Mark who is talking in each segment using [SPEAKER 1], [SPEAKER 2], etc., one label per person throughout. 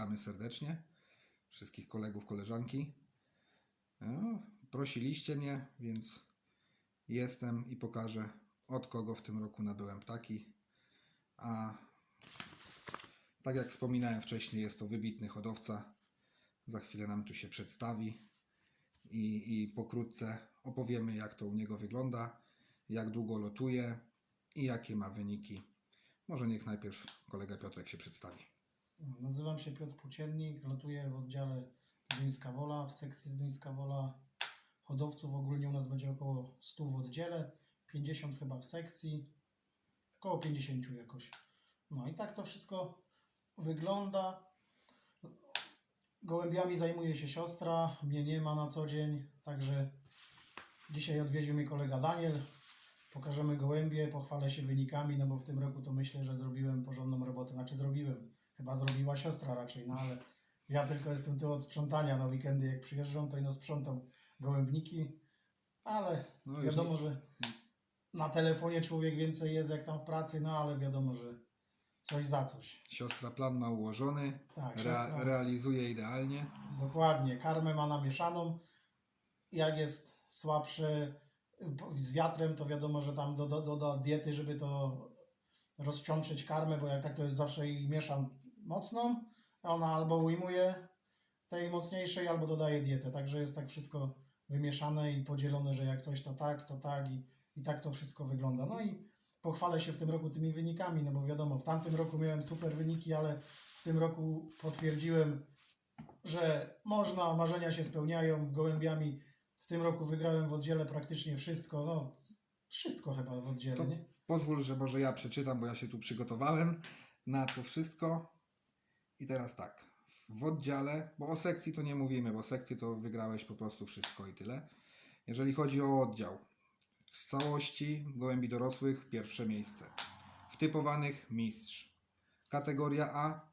[SPEAKER 1] Witamy serdecznie wszystkich kolegów, koleżanki. No, prosiliście mnie, więc jestem i pokażę od kogo w tym roku nabyłem ptaki. A tak jak wspominałem wcześniej, jest to wybitny hodowca. Za chwilę nam tu się przedstawi i, i pokrótce opowiemy, jak to u niego wygląda, jak długo lotuje i jakie ma wyniki. Może niech najpierw kolega Piotrek się przedstawi.
[SPEAKER 2] Nazywam się Piotr Płóciennik, lotuję w oddziale Zduńska Wola, w sekcji Zduńska Wola. Hodowców ogólnie u nas będzie około 100 w oddziale, 50 chyba w sekcji, około 50 jakoś. No i tak to wszystko wygląda. Gołębiami zajmuje się siostra, mnie nie ma na co dzień, także dzisiaj odwiedził mnie kolega Daniel. Pokażemy gołębie, pochwalę się wynikami, no bo w tym roku to myślę, że zrobiłem porządną robotę. Znaczy zrobiłem, chyba zrobiła siostra raczej, no ale ja tylko jestem tu od sprzątania na weekendy, jak przyjeżdżam, to ino sprzątam gołębniki, ale
[SPEAKER 1] No
[SPEAKER 2] wiadomo,
[SPEAKER 1] nie-
[SPEAKER 2] że na telefonie człowiek więcej jest jak tam w pracy, no ale wiadomo, że coś za coś.
[SPEAKER 1] Siostra plan ma ułożony,
[SPEAKER 2] Tak, siostra,
[SPEAKER 1] realizuje idealnie.
[SPEAKER 2] dokładnie, karmę ma namieszaną, jak jest słabszy z wiatrem, to wiadomo, że tam doda do, do diety, żeby to rozczączyć karmę, bo jak tak to jest zawsze i mieszam mocną, a ona albo ujmuje tej mocniejszej, albo dodaje dietę, także jest tak wszystko wymieszane i podzielone, że jak coś to tak, to tak i, i tak to wszystko wygląda. No i pochwalę się w tym roku tymi wynikami, no bo wiadomo, w tamtym roku miałem super wyniki, ale w tym roku potwierdziłem, że można, marzenia się spełniają gołębiami. W tym roku wygrałem w oddziale praktycznie wszystko, no wszystko chyba w oddziale,
[SPEAKER 1] To-
[SPEAKER 2] nie?
[SPEAKER 1] Pozwól, że może ja przeczytam, bo ja się tu przygotowałem na to wszystko. I teraz tak, w oddziale, bo o sekcji to nie mówimy, bo sekcji to wygrałeś po prostu wszystko i tyle. Jeżeli chodzi o oddział, z całości gołębi dorosłych pierwsze miejsce. Wtypowanych mistrz. Kategoria A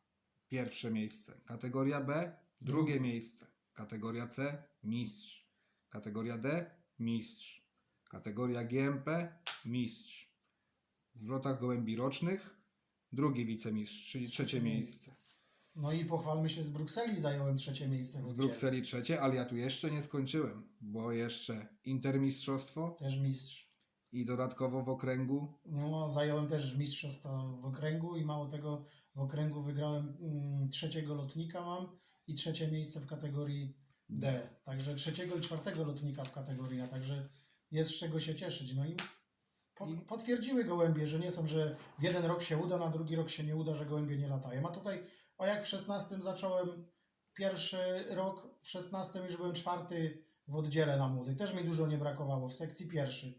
[SPEAKER 1] pierwsze miejsce. Kategoria B drugie miejsce. Kategoria C mistrz. Kategoria D mistrz. Kategoria GMP mistrz. W lotach gołębi rocznych drugi wicemistrz, czyli Trzecie miejsce.
[SPEAKER 2] No i pochwalmy się, z Brukseli zająłem trzecie miejsce
[SPEAKER 1] Z. Brukseli trzecie, ale ja tu jeszcze nie skończyłem, bo jeszcze intermistrzostwo
[SPEAKER 2] Też mistrz.
[SPEAKER 1] i dodatkowo w okręgu
[SPEAKER 2] No, zająłem też mistrzostwa w okręgu i mało tego, w okręgu wygrałem mm, trzeciego lotnika mam i trzecie miejsce w kategorii D. Także trzeciego i czwartego lotnika w kategorii A, także jest z czego się cieszyć. No I- potwierdziły gołębie, że nie są, że w jeden rok się uda, na drugi rok się nie uda, że gołębie nie latają. A tutaj, a jak w 16 zacząłem pierwszy rok, w 16 już byłem czwarty w oddziale na młodych. Też mi dużo nie brakowało, w sekcji pierwszy.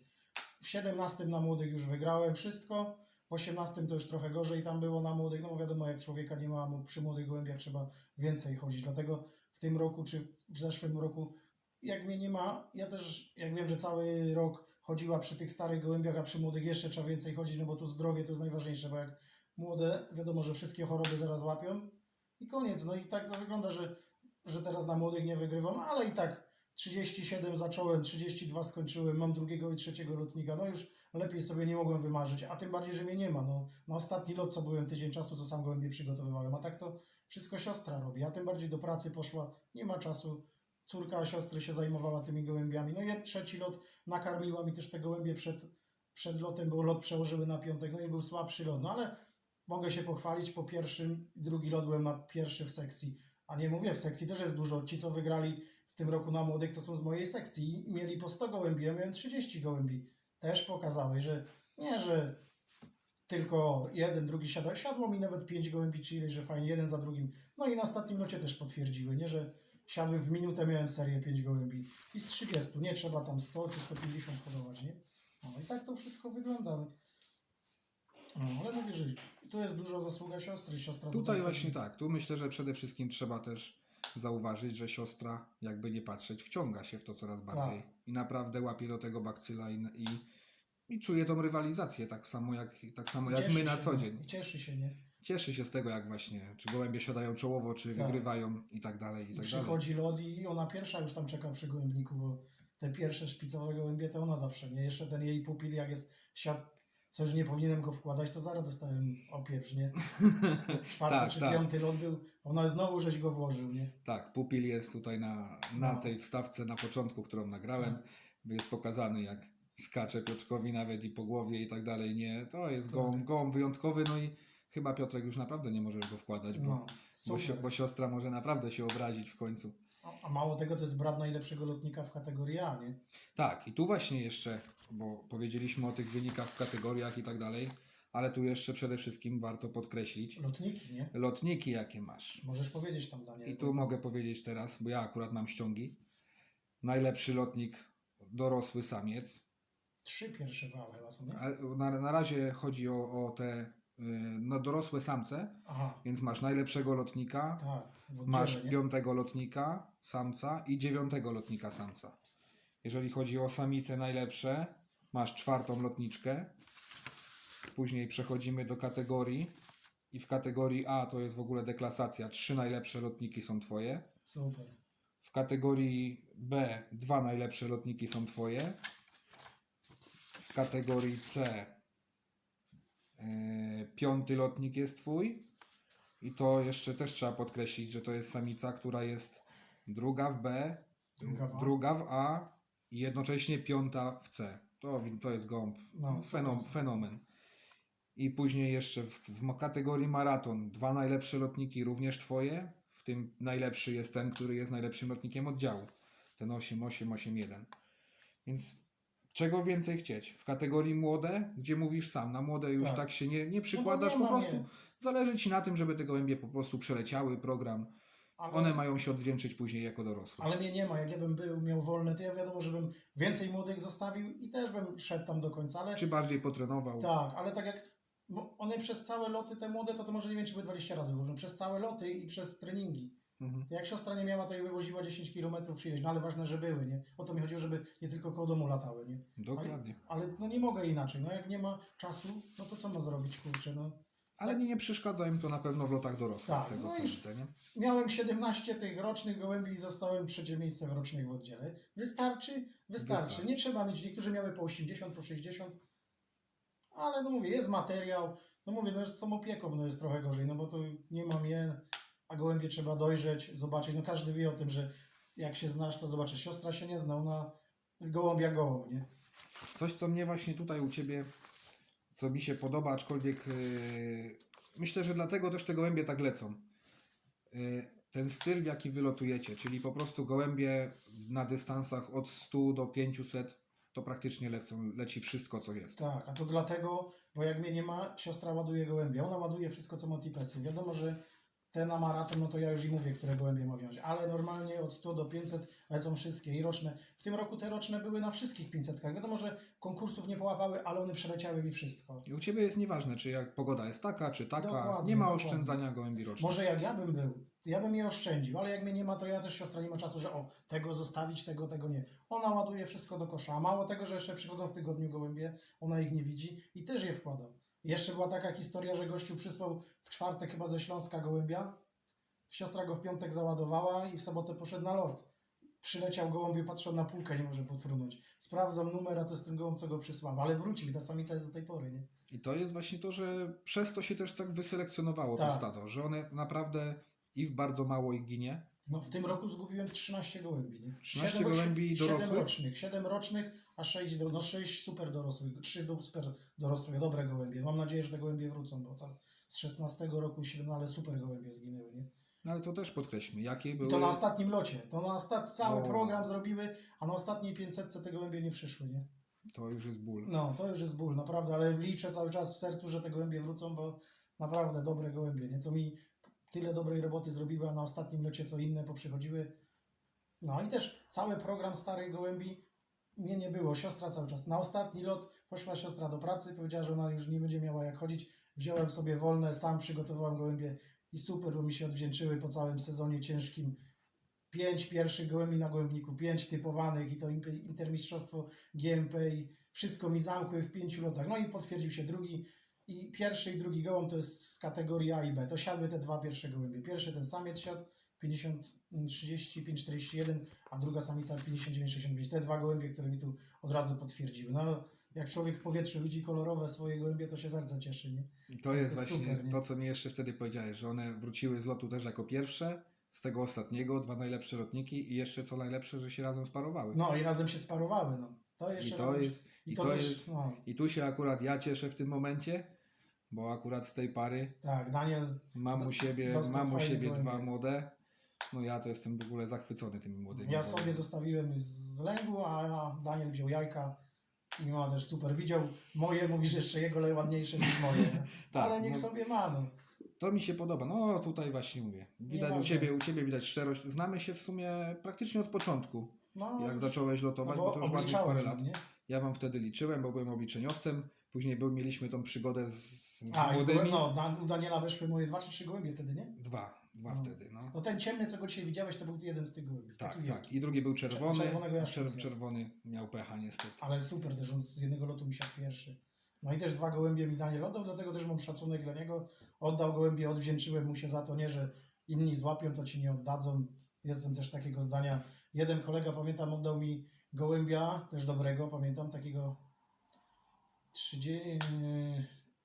[SPEAKER 2] W 17 na młodych już wygrałem wszystko. W 18 to już trochę gorzej tam było na młodych. No wiadomo, jak człowieka nie ma, przy młodych gołębiach trzeba więcej chodzić. Dlatego w tym roku czy w zeszłym roku, jak mnie nie ma, ja też, jak wiem, że cały rok chodziła przy tych starych gołębiach, a przy młodych jeszcze trzeba więcej chodzić, no bo tu zdrowie to jest najważniejsze, bo jak młode, wiadomo, że wszystkie choroby zaraz łapią i koniec. No i tak to wygląda, że, że teraz na młodych nie wygrywam, no ale i tak 37 zacząłem, 32 skończyłem, mam drugiego i trzeciego lotnika. No już lepiej sobie nie mogłem wymarzyć, a tym bardziej, że mnie nie ma. No, na ostatni lot, co byłem tydzień czasu, to sam gołębie przygotowywałem, a tak to wszystko siostra robi. A tym bardziej do pracy poszła, nie ma czasu. Córka siostry się zajmowała tymi gołębiami. No i trzeci lot nakarmiła mi też te gołębie przed, przed lotem, bo lot przełożyły na piątek, no i był słabszy lot. No ale mogę się pochwalić, po pierwszym, drugi lot byłem na pierwszy w sekcji. A nie mówię, w sekcji też jest dużo. Ci, co wygrali w tym roku na młodych, to są z mojej sekcji i mieli po 100 gołębi, ja miałem 30 gołębi. Też pokazały, że nie, że tylko jeden, drugi siadał. Siadło mi nawet 5 gołębi, czy ileś, że fajnie, jeden za drugim. No i na ostatnim locie też potwierdziły, nie, że siadły w minutę, miałem serię 5 gołębi. I z 30, nie trzeba tam 100 czy 150 hodować, nie? No i tak to wszystko wygląda. No, ale mówię, że tu jest dużo zasługa siostry. Siostra
[SPEAKER 1] Tutaj właśnie tak, tu myślę, że przede wszystkim trzeba też zauważyć, że siostra, jakby nie patrzeć, wciąga się w to coraz bardziej i naprawdę łapie do tego bakcyla i, i, i czuje tą rywalizację tak samo jak, tak samo jak my na co
[SPEAKER 2] no.
[SPEAKER 1] dzień.
[SPEAKER 2] Cieszy się, nie?
[SPEAKER 1] Cieszy się z tego, jak właśnie, czy gołębie siadają czołowo, czy
[SPEAKER 2] Tak.
[SPEAKER 1] wygrywają i tak dalej, i,
[SPEAKER 2] I
[SPEAKER 1] tak dalej.
[SPEAKER 2] przychodzi lod i ona pierwsza już tam czeka przy gołębniku, bo te pierwsze szpicowe gołębie to ona zawsze, nie? Jeszcze ten jej pupil, jak jest siad, co już nie powinienem go wkładać, to zaraz dostałem opieprz, nie? Czwarty
[SPEAKER 1] Tak,
[SPEAKER 2] czy
[SPEAKER 1] tak.
[SPEAKER 2] piąty lot był, ona znowu żeś go włożył, nie?
[SPEAKER 1] Tak, pupil jest tutaj na, na
[SPEAKER 2] No.
[SPEAKER 1] tej wstawce na początku, którą nagrałem.
[SPEAKER 2] Tak.
[SPEAKER 1] Jest pokazany jak skacze Piotrkowi nawet i po głowie i tak dalej. Nie, to jest
[SPEAKER 2] Tak.
[SPEAKER 1] gołąb, gołąb wyjątkowy, no i chyba Piotrek już naprawdę nie możesz go wkładać, bo,
[SPEAKER 2] No,
[SPEAKER 1] bo, bo siostra może naprawdę się obrazić w końcu.
[SPEAKER 2] A- mało tego, to jest brat najlepszego lotnika w kategorii A, nie?
[SPEAKER 1] Tak, i tu właśnie jeszcze, bo powiedzieliśmy o tych wynikach w kategoriach i tak dalej, ale tu jeszcze przede wszystkim warto podkreślić
[SPEAKER 2] Lotniki, nie?
[SPEAKER 1] lotniki, jakie masz.
[SPEAKER 2] Możesz powiedzieć tam, Daniel.
[SPEAKER 1] I tu mogę powiedzieć teraz, bo ja akurat mam ściągi. Najlepszy lotnik, dorosły samiec.
[SPEAKER 2] Trzy pierwsze wały chyba są, nie?
[SPEAKER 1] A Na, na razie chodzi o, o te y, no, dorosłe samce,
[SPEAKER 2] Aha,
[SPEAKER 1] więc masz najlepszego lotnika,
[SPEAKER 2] tak. w oddziale,
[SPEAKER 1] masz
[SPEAKER 2] nie?
[SPEAKER 1] piątego lotnika samca i dziewiątego lotnika samca. Jeżeli chodzi o samice najlepsze, masz czwartą lotniczkę. Później przechodzimy do kategorii i w kategorii A to jest w ogóle deklasacja. Trzy najlepsze lotniki są twoje.
[SPEAKER 2] Super.
[SPEAKER 1] W kategorii B dwa najlepsze lotniki są twoje. W kategorii C e, piąty lotnik jest twój. I to jeszcze też trzeba podkreślić, że to jest samica, która jest druga w B,
[SPEAKER 2] Druga w A.
[SPEAKER 1] druga w A i jednocześnie piąta w C. To, to jest gąb.
[SPEAKER 2] No,
[SPEAKER 1] Fenom,
[SPEAKER 2] super.
[SPEAKER 1] fenomen. I później jeszcze w, w kategorii maraton dwa najlepsze lotniki również twoje. W tym najlepszy jest ten, który jest najlepszym lotnikiem oddziału. Ten 8881. Więc czego więcej chcieć? W kategorii młode, gdzie mówisz sam, na młode już tak,
[SPEAKER 2] Tak.
[SPEAKER 1] się nie, nie przykładasz,
[SPEAKER 2] No bo nie
[SPEAKER 1] po
[SPEAKER 2] ma,
[SPEAKER 1] prostu
[SPEAKER 2] nie.
[SPEAKER 1] zależy ci na tym, żeby te gołębie po prostu przeleciały program.
[SPEAKER 2] Ale,
[SPEAKER 1] One mają się odwdzięczyć później jako dorosłe.
[SPEAKER 2] ale mnie nie ma. Jak ja bym był, miał wolne, to ja wiadomo, żebym więcej młodych zostawił i też bym szedł tam do końca, ale
[SPEAKER 1] Czy bardziej potrenował?
[SPEAKER 2] tak, ale tak jak one przez całe loty, te młode, to to może nie wiem, czy by 20 razy wyłożą. Przez całe loty i przez treningi.
[SPEAKER 1] Mhm.
[SPEAKER 2] Jak siostra nie miała, to jej wywoziła 10 km czy ileś, no ale ważne, że były, nie? O to mi chodziło, żeby nie tylko koło domu latały, nie?
[SPEAKER 1] Dokładnie.
[SPEAKER 2] Ale no nie mogę inaczej, no jak nie ma czasu, no to co ma zrobić, kurczę, no.
[SPEAKER 1] Ale nie, nie przeszkadza im to na pewno w lotach dorosłych,
[SPEAKER 2] Tak,
[SPEAKER 1] z tego
[SPEAKER 2] no
[SPEAKER 1] co widzę, nie?
[SPEAKER 2] Miałem 17 tych rocznych gołębi i zostałem trzecie miejsce w rocznych w oddziale. Wystarczy? Wystarczy.
[SPEAKER 1] Wystarczy.
[SPEAKER 2] Nie trzeba mieć, niektórzy miały po 80, po 60, ale no mówię, jest materiał, no mówię, no z tą opieką no jest trochę gorzej, no bo to nie mam jen, a gołębie trzeba dojrzeć, zobaczyć, no każdy wie o tym, że jak się znasz, to zobaczysz, siostra się nie zna, ona gołąb jak gołąb, nie?
[SPEAKER 1] Coś, co mnie właśnie tutaj u Ciebie, co mi się podoba, aczkolwiek yy, myślę, że dlatego też te gołębie tak lecą. Yy, ten styl, w jaki wylotujecie, czyli po prostu gołębie na dystansach od 100 do 500, to praktycznie lecą, leci wszystko, co jest.
[SPEAKER 2] Tak, a to dlatego, bo jak mnie nie ma, siostra ładuje gołębie. Ona ładuje wszystko, co ma tipesy. Wiadomo, że te na maraton, no to ja już i mówię, które gołębie ma wziąć. Ale normalnie od 100 do 500 lecą wszystkie i roczne. W tym roku te roczne były na wszystkich 500. Wiadomo, że konkursów nie połapały, ale one przeleciały mi wszystko.
[SPEAKER 1] I u Ciebie jest nieważne, czy jak pogoda jest taka, czy taka,
[SPEAKER 2] Dokładnie,
[SPEAKER 1] nie ma
[SPEAKER 2] dokładnie.
[SPEAKER 1] oszczędzania gołębi rocznych.
[SPEAKER 2] Może jak ja bym był, ja bym je oszczędził, ale jak mnie nie ma, to ja też siostra nie ma czasu, że o, tego zostawić, tego, tego nie. Ona ładuje wszystko do kosza, a mało tego, że jeszcze przychodzą w tygodniu gołębie, ona ich nie widzi i też je wkłada. Jeszcze była taka historia, że gościu przysłał w czwartek chyba ze Śląska gołębia, siostra go w piątek załadowała i w sobotę poszedł na lot. Przyleciał gołąbie, patrzył na półkę, nie może podfrunąć. Sprawdzam numer, a to jest ten gołąb, co go przysłał, ale wrócił i ta samica jest do tej pory, nie?
[SPEAKER 1] I to jest właśnie to, że przez to się też tak wyselekcjonowało to
[SPEAKER 2] Tak.
[SPEAKER 1] stado, że one naprawdę i w bardzo mało ich ginie.
[SPEAKER 2] No w tym roku zgubiłem 13 gołębi, nie?
[SPEAKER 1] 13
[SPEAKER 2] Siedem
[SPEAKER 1] gołębi
[SPEAKER 2] rocznych-
[SPEAKER 1] dorosłych?
[SPEAKER 2] Siedem rocznych, 7 rocznych, a 6, do, no 6 super dorosłych, 3 do super dorosłych, dobre gołębie. Mam nadzieję, że te gołębie wrócą, bo to z 16 roku 7, ale super gołębie zginęły, nie?
[SPEAKER 1] No ale to też podkreślmy, jakie
[SPEAKER 2] I
[SPEAKER 1] były...
[SPEAKER 2] to na ostatnim locie, to na ostat... cały
[SPEAKER 1] O.
[SPEAKER 2] program zrobiły, a na ostatniej 500 te gołębie nie przyszły, nie?
[SPEAKER 1] To już jest ból.
[SPEAKER 2] No, to już jest ból, naprawdę, ale liczę cały czas w sercu, że te gołębie wrócą, bo naprawdę dobre gołębie, nie? Co mi tyle dobrej roboty zrobiły, a na ostatnim locie co inne poprzychodziły. No i też cały program starych gołębi mnie nie było. Siostra cały czas. Na ostatni lot poszła siostra do pracy, powiedziała, że ona już nie będzie miała jak chodzić. Wziąłem sobie wolne, sam przygotowałem gołębie i super, bo mi się odwdzięczyły po całym sezonie ciężkim. Pięć pierwszych gołębi na gołębniku, pięć typowanych i to intermistrzostwo GMP i wszystko mi zamkły w pięciu lotach. No i potwierdził się drugi i pierwszy i drugi gołąb to jest z kategorii A i B. To siadły te dwa pierwsze gołębie. Pierwszy ten samiec siadł 50, 35, 41, a druga samica 59, 65. Te dwa gołębie, które mi tu od razu potwierdziły. No jak człowiek w powietrzu widzi kolorowe swoje gołębie, to się serce cieszy, nie?
[SPEAKER 1] I to jest
[SPEAKER 2] To jest
[SPEAKER 1] właśnie
[SPEAKER 2] super,
[SPEAKER 1] to, co mi jeszcze wtedy powiedziałeś, że one wróciły z lotu też jako pierwsze, z tego ostatniego, dwa najlepsze lotniki i jeszcze co najlepsze, że się razem sparowały.
[SPEAKER 2] No i razem się sparowały, no. To
[SPEAKER 1] I
[SPEAKER 2] jeszcze
[SPEAKER 1] to
[SPEAKER 2] razem,
[SPEAKER 1] jest,
[SPEAKER 2] i
[SPEAKER 1] i
[SPEAKER 2] to,
[SPEAKER 1] to jest,
[SPEAKER 2] no,
[SPEAKER 1] i tu się akurat ja cieszę w tym momencie, bo akurat z tej pary
[SPEAKER 2] tak, Daniel,
[SPEAKER 1] mam u siebie, mam u siebie
[SPEAKER 2] gołębie.
[SPEAKER 1] dwa młode. No ja to jestem w ogóle zachwycony tymi młodymi.
[SPEAKER 2] ja
[SPEAKER 1] bo-
[SPEAKER 2] sobie zostawiłem z lęgu, a Daniel wziął jajka i ma też super. Widział moje, mówi, że jeszcze jego ładniejsze niż moje.
[SPEAKER 1] Tak,
[SPEAKER 2] Ale niech
[SPEAKER 1] no.
[SPEAKER 2] sobie ma, no.
[SPEAKER 1] To mi się podoba. No tutaj właśnie mówię. Widać u ciebie, u ciebie widać szczerość. Znamy się w sumie praktycznie od początku.
[SPEAKER 2] no
[SPEAKER 1] Jak zacząłeś lotować,
[SPEAKER 2] no
[SPEAKER 1] bo to już bardziej parę lat.
[SPEAKER 2] nie?
[SPEAKER 1] Ja wam wtedy liczyłem, bo byłem obliczeniowcem. Później był, mieliśmy tą przygodę z, z
[SPEAKER 2] A,
[SPEAKER 1] młodymi.
[SPEAKER 2] no, Dan- u Daniela weszły moje dwa czy trzy gołębie wtedy, nie?
[SPEAKER 1] Dwa, dwa
[SPEAKER 2] No.
[SPEAKER 1] wtedy, no.
[SPEAKER 2] No ten ciemny, co go dzisiaj widziałeś, to był jeden z tych gołębi.
[SPEAKER 1] Tak, tak.
[SPEAKER 2] wielki.
[SPEAKER 1] I drugi był czerwony.
[SPEAKER 2] czerwonego ja
[SPEAKER 1] czer- czerwony miał pecha niestety.
[SPEAKER 2] Ale super też, on z jednego lotu mi siadł pierwszy. No i też dwa gołębie mi Daniel oddał, dlatego też mam szacunek dla niego. Oddał gołębie, odwdzięczyłem mu się za to, nie, że inni złapią, to ci nie oddadzą. Jestem też takiego zdania. Jeden kolega, pamiętam, oddał mi gołębia, też dobrego, pamiętam, takiego 30,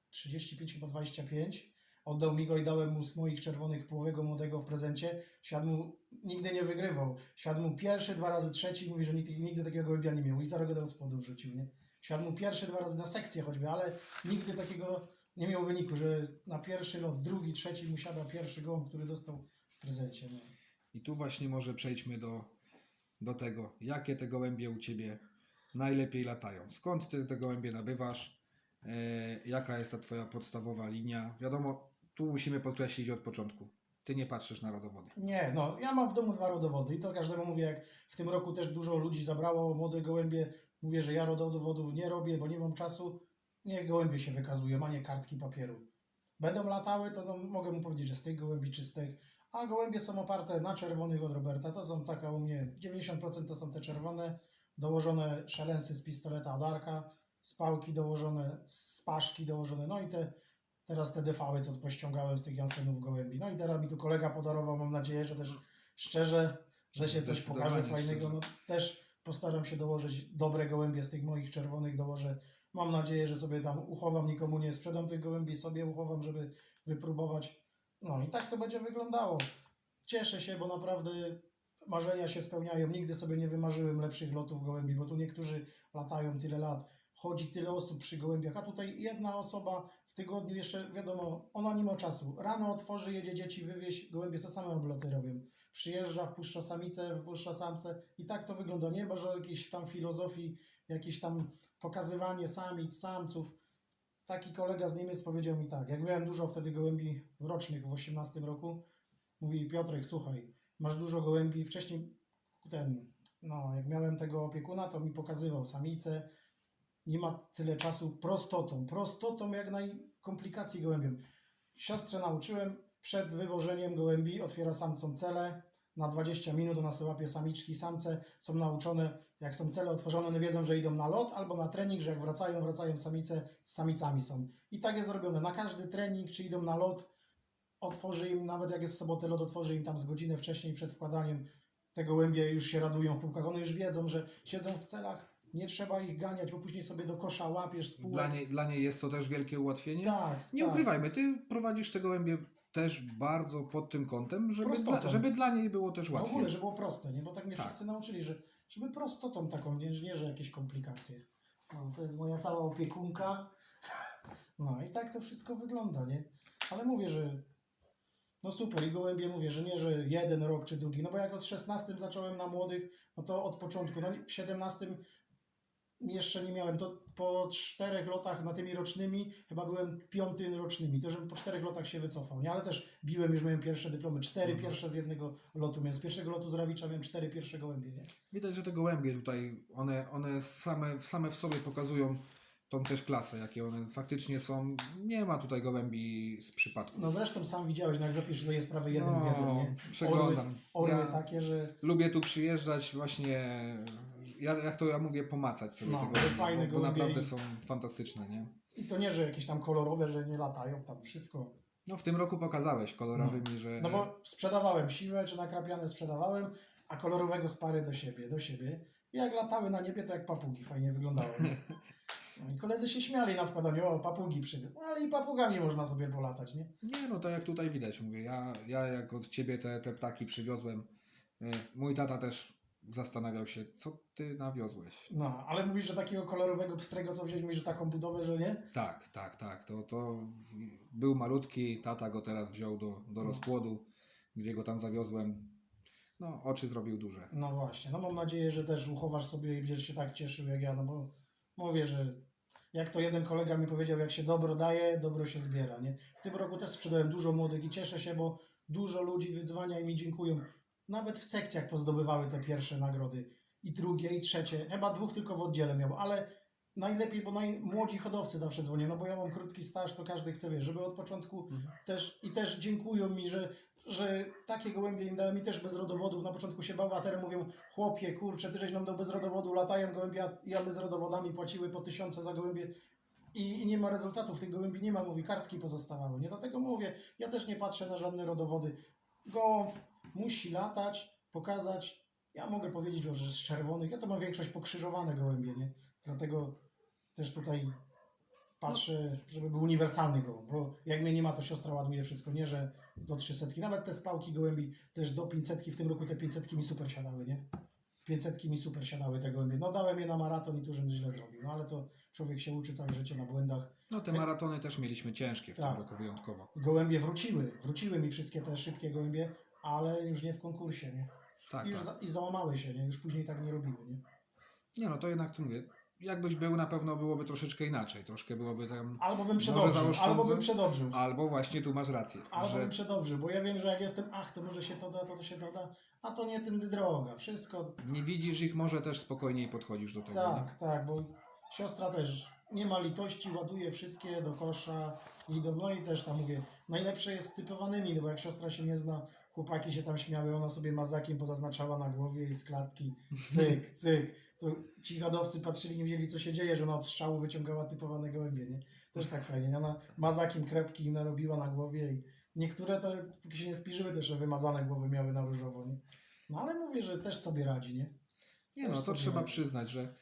[SPEAKER 2] 35, chyba 25. Oddał mi go i dałem mu z moich czerwonych połowego młodego w prezencie. Siadł mu, nigdy nie wygrywał. Siadł mu pierwszy, dwa razy trzeci, mówi, że nigdy, nigdy takiego gołębia nie miał i zaraz go do rozpłodu wrzucił, nie? Siadł mu pierwszy, dwa razy na sekcję choćby, ale nigdy takiego nie miał wyniku, że na pierwszy lot, drugi, trzeci mu siada pierwszy gołąb, który dostał w prezencie. No.
[SPEAKER 1] I tu właśnie może przejdźmy do, do tego, jakie te gołębie u Ciebie najlepiej latają. Skąd Ty te gołębie nabywasz? E, jaka jest ta Twoja podstawowa linia? Wiadomo, tu musimy podkreślić od początku. Ty nie patrzysz na rodowody.
[SPEAKER 2] Nie, no ja mam w domu dwa rodowody i to każdemu mówię, jak w tym roku też dużo ludzi zabrało młode gołębie, mówię, że ja rodowodów nie robię, bo nie mam czasu, niech gołębie się wykazują, a nie kartki papieru. Będą latały, to no, mogę mu powiedzieć, że z tych gołębi czy z tych, a gołębie są oparte na czerwonych od Roberta, to są taka u mnie, 90% to są te czerwone, dołożone szelensy z pistoleta od Arka, z pałki dołożone, z paszki dołożone, no i te teraz te defały, co pościągałem z tych Jansenów gołębi. No i teraz mi tu kolega podarował, mam nadzieję, że też szczerze, że się coś pokaże fajnego. No też postaram się dołożyć dobre gołębie z tych moich czerwonych, dołożę. Mam nadzieję, że sobie tam uchowam, nikomu nie sprzedam tych gołębi, sobie uchowam, żeby wypróbować. No i tak to będzie wyglądało. Cieszę się, bo naprawdę marzenia się spełniają. Nigdy sobie nie wymarzyłem lepszych lotów gołębi, bo tu niektórzy latają tyle lat, chodzi tyle osób przy gołębiach, a tutaj jedna osoba w tygodniu jeszcze, wiadomo, ona nie ma czasu. Rano otworzy, jedzie dzieci wywieźć, gołębie te same obloty robią. Przyjeżdża, wpuszcza samicę, wpuszcza samce i tak to wygląda. Nie ma, że jakiejś tam filozofii, jakieś tam pokazywanie samic, samców. Taki kolega z Niemiec powiedział mi tak, jak miałem dużo wtedy gołębi rocznych w 18 roku, mówi Piotrek, słuchaj, masz dużo gołębi, wcześniej ten, no, jak miałem tego opiekuna, to mi pokazywał samicę, nie ma tyle czasu prostotą, prostotą jak najkomplikacji gołębiem. Siostrę nauczyłem, przed wywożeniem gołębi otwiera samcom cele, na 20 minut ona sobie łapie samiczki, samce są nauczone, jak są cele otworzone, one wiedzą, że idą na lot albo na trening, że jak wracają, wracają samice, z samicami są. I tak jest zrobione, na każdy trening, czy idą na lot, otworzy im, nawet jak jest w sobotę otworzy im tam z godzinę wcześniej przed wkładaniem, te gołębie już się radują w półkach, one już wiedzą, że siedzą w celach, nie trzeba ich ganiać, bo później sobie do kosza łapiesz z półek.
[SPEAKER 1] Dla niej, dla niej jest to też wielkie ułatwienie.
[SPEAKER 2] Tak,
[SPEAKER 1] Nie
[SPEAKER 2] tak.
[SPEAKER 1] ukrywajmy, Ty prowadzisz te gołębie też bardzo pod tym kątem, żeby
[SPEAKER 2] Prostotą.
[SPEAKER 1] dla, żeby dla niej było też
[SPEAKER 2] W
[SPEAKER 1] łatwiej.
[SPEAKER 2] ogóle, żeby było proste, nie? Bo tak mnie
[SPEAKER 1] Tak.
[SPEAKER 2] wszyscy nauczyli, że żeby prostotą taką, nie, nie, że jakieś komplikacje. No, to jest moja cała opiekunka. No i tak to wszystko wygląda, nie? Ale mówię, że no super i gołębie mówię, że nie, że jeden rok czy drugi, no bo jak od 16 zacząłem na młodych, no to od początku, no w 17 jeszcze nie miałem, to po czterech lotach na tymi rocznymi, chyba byłem piątym rocznymi, to żebym po czterech lotach się wycofał, nie? Ale też biłem, już miałem pierwsze dyplomy, cztery
[SPEAKER 1] Mhm.
[SPEAKER 2] pierwsze z jednego lotu miałem, z pierwszego lotu z Rawicza miałem cztery pierwsze gołębie, nie?
[SPEAKER 1] Widać, że te gołębie tutaj, one, one same, same w sobie pokazują tą też klasę, jakie one faktycznie są. Nie ma tutaj gołębi z przypadku.
[SPEAKER 2] No zresztą sam widziałeś, no jak zapisz, że jest prawie jeden w jeden, nie?
[SPEAKER 1] przeglądam.
[SPEAKER 2] Orły
[SPEAKER 1] ja
[SPEAKER 2] takie, że
[SPEAKER 1] lubię tu przyjeżdżać właśnie, ja, jak to ja mówię, pomacać sobie
[SPEAKER 2] No,
[SPEAKER 1] te
[SPEAKER 2] te
[SPEAKER 1] gołębie,
[SPEAKER 2] fajne
[SPEAKER 1] bo, bo naprawdę
[SPEAKER 2] i-
[SPEAKER 1] są fantastyczne, nie?
[SPEAKER 2] i to nie, że jakieś tam kolorowe, że nie latają, tam wszystko.
[SPEAKER 1] No w tym roku pokazałeś kolorowymi, że...
[SPEAKER 2] No bo sprzedawałem siwe czy nakrapiane sprzedawałem, a kolorowego z pary do siebie, do siebie. I jak latały na niebie, to jak papugi fajnie wyglądały. i koledzy się śmiali na wkładaniu, o papugi przywiózł. No ale i papugami można sobie polatać, nie?
[SPEAKER 1] Nie, no to jak tutaj widać, mówię, ja, ja jak od ciebie te, te ptaki przywiozłem, y, mój tata też zastanawiał się, co ty nawiozłeś.
[SPEAKER 2] No, ale mówisz, że takiego kolorowego pstrego, co mówisz, że taką budowę, że nie?
[SPEAKER 1] Tak, tak, tak. To, to był malutki, tata go teraz wziął do, do
[SPEAKER 2] No.
[SPEAKER 1] rozpłodu, gdzie go tam zawiozłem. No, oczy zrobił duże.
[SPEAKER 2] No właśnie, no mam nadzieję, że też uchowasz sobie i będziesz się tak cieszył jak ja, no bo mówię, że jak to jeden kolega mi powiedział, jak się dobro daje, dobro się zbiera, nie? W tym roku też sprzedałem dużo młodych i cieszę się, bo dużo ludzi wydzwania i mi dziękują. Nawet w sekcjach pozdobywały te pierwsze nagrody. I drugie, i trzecie. Chyba dwóch tylko w oddziale miał, ale najlepiej, bo naj... młodzi hodowcy zawsze dzwonią, no bo ja mam krótki staż, to każdy chce, wiesz, żeby od początku też i też dziękują mi, że, że takie gołębie im dałem i też bez rodowodów. Na początku się bały, a teraz mówią, chłopie, kurczę, ty żeś nam dał bez rodowodu, latają gołębie, a ja my z rodowodami płaciły po tysiące za gołębie i, i nie ma rezultatów, tych gołębi nie ma, mówi, kartki pozostawały. Nie dlatego mówię, ja też nie patrzę na żadne rodowody. Gołąb musi latać, pokazać. Ja mogę powiedzieć, że z czerwonych, ja to mam większość pokrzyżowane gołębie, nie? Dlatego też tutaj patrzę, żeby był uniwersalny gołąb, bo jak mnie nie ma, to siostra ładuje wszystko, nie, że do 300, nawet te spałki gołębi też do 500, w tym roku te 500 mi super siadały, nie? 500 mi super siadały te gołębie. No dałem je na maraton i tu żebym źle zrobił, no ale to człowiek się uczy całe życie na błędach.
[SPEAKER 1] No te maratony też mieliśmy ciężkie w
[SPEAKER 2] Tak.
[SPEAKER 1] tym roku wyjątkowo.
[SPEAKER 2] Gołębie wróciły, wróciły mi wszystkie te szybkie gołębie, ale już nie w konkursie, nie?
[SPEAKER 1] Tak,
[SPEAKER 2] I, już
[SPEAKER 1] tak.
[SPEAKER 2] za, I załamały się, nie? Już później tak nie robiły, nie?
[SPEAKER 1] Nie no, to jednak tu mówię, jakbyś był, na pewno byłoby troszeczkę inaczej. Troszkę byłoby tam...
[SPEAKER 2] Albo bym przedobrzył, albo bym przedobrzył.
[SPEAKER 1] Albo właśnie tu masz rację,
[SPEAKER 2] Albo
[SPEAKER 1] że
[SPEAKER 2] bym przedobrzył, bo ja wiem, że jak jestem, ach, to może się to da, to, to się doda, a to nie tędy droga. Wszystko
[SPEAKER 1] nie widzisz ich, może też spokojniej podchodzisz do tego. nie?
[SPEAKER 2] Tak, tak, bo siostra też nie ma litości, ładuje wszystkie do kosza i do, no i też tam mówię, najlepsze jest z typowanymi, no bo jak siostra się nie zna, chłopaki się tam śmiały, ona sobie mazakiem pozaznaczała na głowie i z klatki, cyk, cyk. To ci hodowcy patrzyli, nie wiedzieli co się dzieje, że ona od strzału wyciągała typowane gołębie, nie? Też tak fajnie, nie? ona mazakiem krepki im narobiła na głowie i niektóre to, póki się nie spiżyły, też wymazane głowy miały na różowo, nie? No ale mówię, że też sobie radzi, nie?
[SPEAKER 1] Nie no, to trzeba
[SPEAKER 2] radzi.
[SPEAKER 1] przyznać, że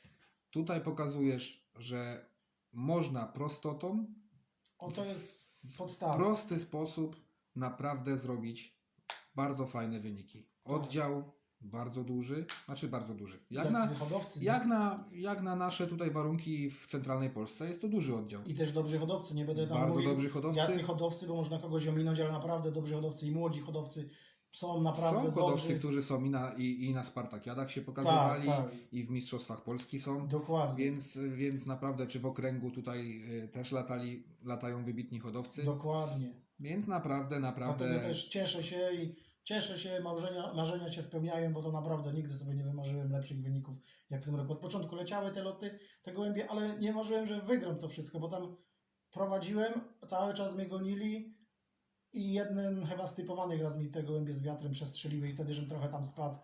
[SPEAKER 1] tutaj pokazujesz, że można prostotą,
[SPEAKER 2] O, to jest
[SPEAKER 1] w
[SPEAKER 2] podstawa.
[SPEAKER 1] prosty sposób naprawdę zrobić bardzo fajne wyniki. Oddział bardzo duży, znaczy bardzo duży. Jak
[SPEAKER 2] Jak
[SPEAKER 1] na,
[SPEAKER 2] hodowcy.
[SPEAKER 1] jak, na, jak na nasze tutaj warunki w centralnej Polsce jest to duży oddział.
[SPEAKER 2] I też dobrzy hodowcy, nie będę tam
[SPEAKER 1] Bardzo
[SPEAKER 2] mówił,
[SPEAKER 1] dobrzy hodowcy.
[SPEAKER 2] jacy hodowcy, bo można kogoś ominąć, ale naprawdę dobrzy hodowcy i młodzi hodowcy są naprawdę
[SPEAKER 1] Są hodowcy,
[SPEAKER 2] dobrzy.
[SPEAKER 1] którzy są i na, i, i na Spartakiadach się pokazywali,
[SPEAKER 2] Tak, tak.
[SPEAKER 1] i w Mistrzostwach Polski są.
[SPEAKER 2] Dokładnie.
[SPEAKER 1] Więc, więc naprawdę, czy w okręgu tutaj y, też latali, latają wybitni hodowcy.
[SPEAKER 2] Dokładnie.
[SPEAKER 1] Więc naprawdę, naprawdę.
[SPEAKER 2] Dlatego też cieszę się i cieszę się, marzenia, marzenia się spełniają, bo to naprawdę nigdy sobie nie wymarzyłem lepszych wyników jak w tym roku. Od początku leciały te loty, te gołębie, ale nie marzyłem, że wygram to wszystko, bo tam prowadziłem, cały czas mnie gonili i jeden chyba z typowanych raz mi te gołębie z wiatrem przestrzeliły i wtedy, żem trochę tam spadł,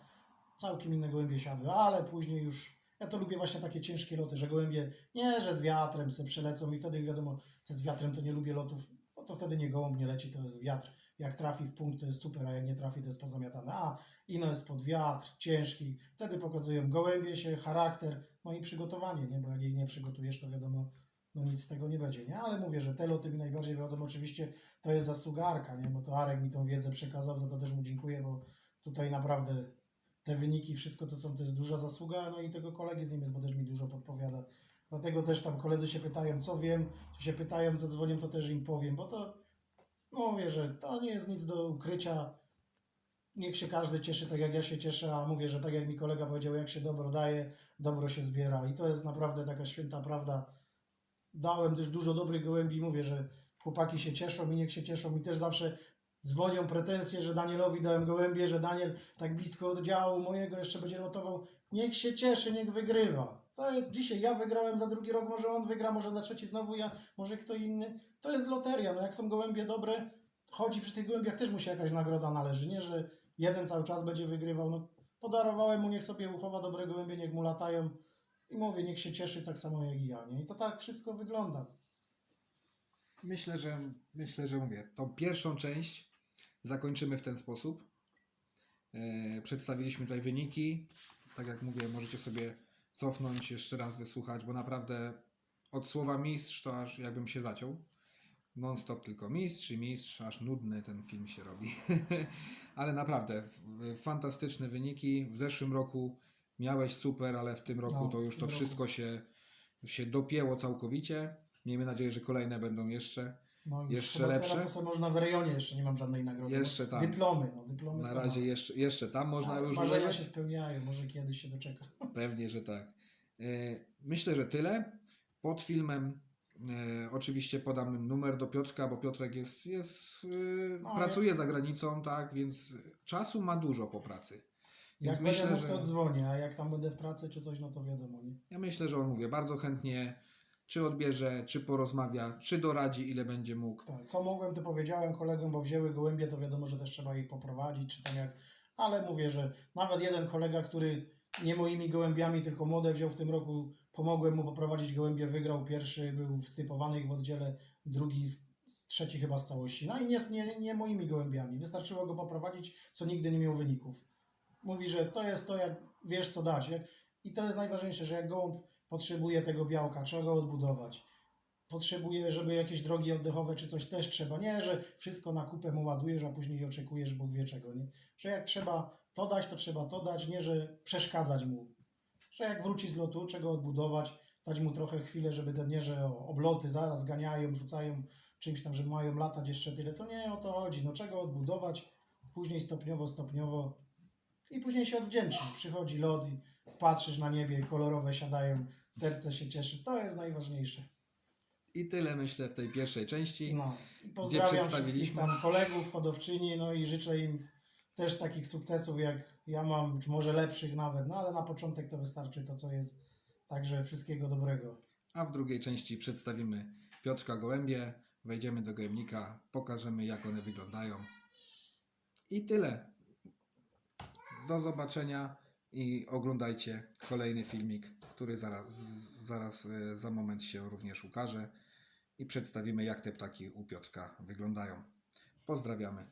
[SPEAKER 2] całkiem inne gołębie siadły, ale później już, ja to lubię właśnie takie ciężkie loty, że gołębie, nie, że z wiatrem se przelecą i wtedy wiadomo, te z wiatrem to nie lubię lotów, to wtedy nie gołąb nie leci, to jest wiatr. Jak trafi w punkt, to jest super, a jak nie trafi, to jest pozamiatane. A, ino jest pod wiatr, ciężki. Wtedy pokazują gołębie się, charakter, no i przygotowanie, nie? Bo jak jej nie przygotujesz, to wiadomo, no nic z tego nie będzie, nie? Ale mówię, że te loty mi najbardziej wychodzą. Oczywiście to jest zasługa Arka, nie? Bo to Arek mi tą wiedzę przekazał, za to też mu dziękuję, bo tutaj naprawdę te wyniki, wszystko to, co to jest duża zasługa, no i tego kolegi z Niemiec, bo też mi dużo podpowiada. Dlatego też tam koledzy się pytają, co wiem, co się pytają, zadzwonią, to też im powiem, bo to mówię, że to nie jest nic do ukrycia. Niech się każdy cieszy tak, jak ja się cieszę, a mówię, że tak jak mi kolega powiedział, jak się dobro daje, dobro się zbiera. I to jest naprawdę taka święta prawda. Dałem też dużo dobrych gołębi, mówię, że chłopaki się cieszą i niech się cieszą. I też zawsze dzwonią pretensje, że Danielowi dałem gołębie, że Daniel tak blisko oddziału mojego jeszcze będzie lotował. Niech się cieszy, niech wygrywa. To jest dzisiaj, ja wygrałem za drugi rok, może on wygra, może za trzeci znowu ja, może kto inny. To jest loteria, no jak są gołębie dobre, chodzi przy tych gołębiach też mu się jakaś nagroda należy, nie, że jeden cały czas będzie wygrywał, no podarowałem mu, niech sobie uchowa dobre gołębie, niech mu latają i mówię, niech się cieszy tak samo jak i ja, nie, i to tak wszystko wygląda.
[SPEAKER 1] Myślę, że myślę, że mówię. Tą pierwszą część zakończymy w ten sposób. E, przedstawiliśmy tutaj wyniki. Tak jak mówię, możecie sobie cofnąć, jeszcze raz wysłuchać, bo naprawdę od słowa mistrz to aż jakbym się zaciął. Non-stop tylko mistrz i mistrz, aż nudny ten film się robi. ale naprawdę, fantastyczne wyniki. W zeszłym roku miałeś super, ale w tym roku
[SPEAKER 2] No,
[SPEAKER 1] to już to
[SPEAKER 2] roku.
[SPEAKER 1] wszystko się, się dopięło całkowicie. Miejmy nadzieję, że kolejne będą jeszcze.
[SPEAKER 2] No już
[SPEAKER 1] Jeszcze lepsze?
[SPEAKER 2] Teraz to można w rejonie, jeszcze nie mam żadnej nagrody.
[SPEAKER 1] Jeszcze
[SPEAKER 2] No,
[SPEAKER 1] tam.
[SPEAKER 2] Dyplomy, no dyplomy
[SPEAKER 1] Na razie jeszcze, jeszcze tam można
[SPEAKER 2] A,
[SPEAKER 1] już
[SPEAKER 2] Marzenia się spełniają, może kiedyś się doczeka.
[SPEAKER 1] Pewnie, że tak. E, Myślę, że tyle. Pod filmem e, oczywiście podam numer do Piotrka, bo Piotrek jest, jest e,
[SPEAKER 2] No,
[SPEAKER 1] pracuje za granicą, tak, więc czasu ma dużo po pracy. Więc
[SPEAKER 2] Jak
[SPEAKER 1] myślę,
[SPEAKER 2] będę mógł,
[SPEAKER 1] że-
[SPEAKER 2] to dzwonię, a jak tam będę w pracy czy coś, no to wiadomo, nie?
[SPEAKER 1] Ja myślę, że on mówię bardzo chętnie, czy odbierze, czy porozmawia, czy doradzi, ile będzie mógł.
[SPEAKER 2] Tak, co mogłem, to powiedziałem kolegom, bo wzięły gołębie, to wiadomo, że też trzeba ich poprowadzić, czy tam jak, ale mówię, że nawet jeden kolega, który nie moimi gołębiami, tylko młode wziął w tym roku, pomogłem mu poprowadzić gołębie, wygrał pierwszy, był wstypowany ich w oddziale, drugi, z, z trzeci chyba z całości. No i nie, nie, nie moimi gołębiami, wystarczyło go poprowadzić, co nigdy nie miał wyników. Mówi, że to jest to, jak wiesz co dać. Jak, I to jest najważniejsze, że jak gołąb potrzebuje tego białka, trzeba go odbudować potrzebuje, żeby jakieś drogi oddechowe czy coś też trzeba. Nie, że wszystko na kupę mu ładujesz, a później oczekujesz Bóg wie czego, nie? Że jak trzeba to dać, to trzeba to dać, nie, że przeszkadzać mu. Że jak wróci z lotu, czego odbudować, dać mu trochę chwilę, żeby te nie, że obloty zaraz ganiają, rzucają czymś tam, że mają latać jeszcze tyle. To nie o to chodzi. No czego odbudować, później stopniowo, stopniowo i później się odwdzięczy. Przychodzi lot i patrzysz na niebie, kolorowe siadają, serce się cieszy. To jest najważniejsze.
[SPEAKER 1] I tyle myślę w tej pierwszej części.
[SPEAKER 2] No, i pozdrawiam wszystkich tam kolegów, hodowczyni, no i życzę im też takich sukcesów, jak ja mam, czy może lepszych nawet, no ale na początek to wystarczy to, co jest. Także wszystkiego dobrego.
[SPEAKER 1] A w drugiej części przedstawimy Piotrka Gołębie, wejdziemy do gołębnika, pokażemy jak one wyglądają. I tyle. Do zobaczenia i oglądajcie kolejny filmik, który zaraz, zaraz e, za moment się również ukaże i przedstawimy jak te ptaki u Piotrka wyglądają. Pozdrawiamy.